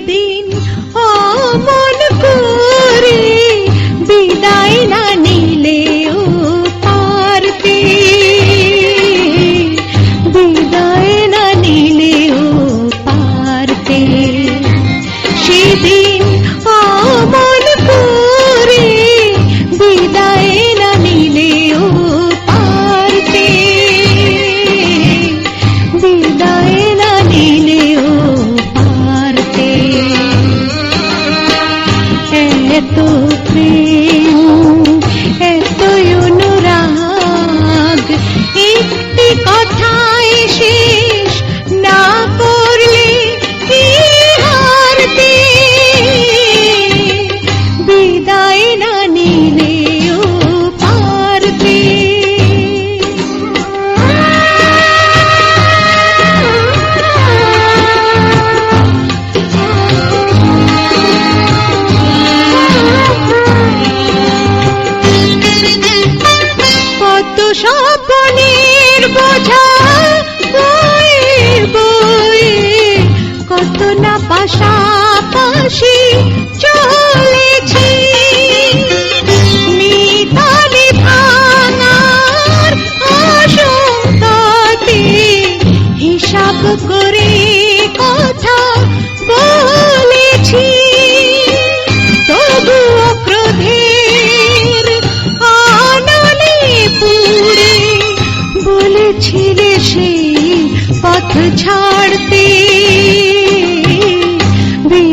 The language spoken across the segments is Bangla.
দিন আমন করে ভেসে চলেছি। আশঙ্কাতে হিসাব করে কথা বলেছি। তবুও ক্রোধের আনলে পুরে বলেছিলে সেই পথ ছাড়তে।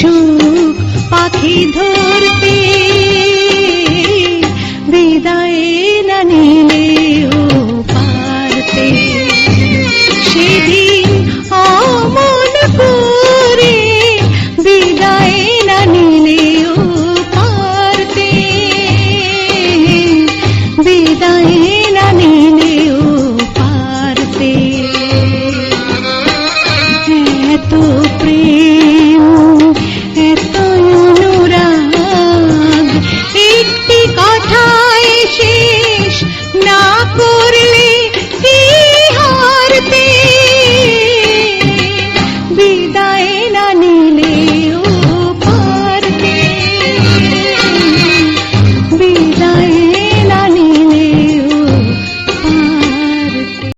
সুখ পাখি ধরতে বিদায় নানি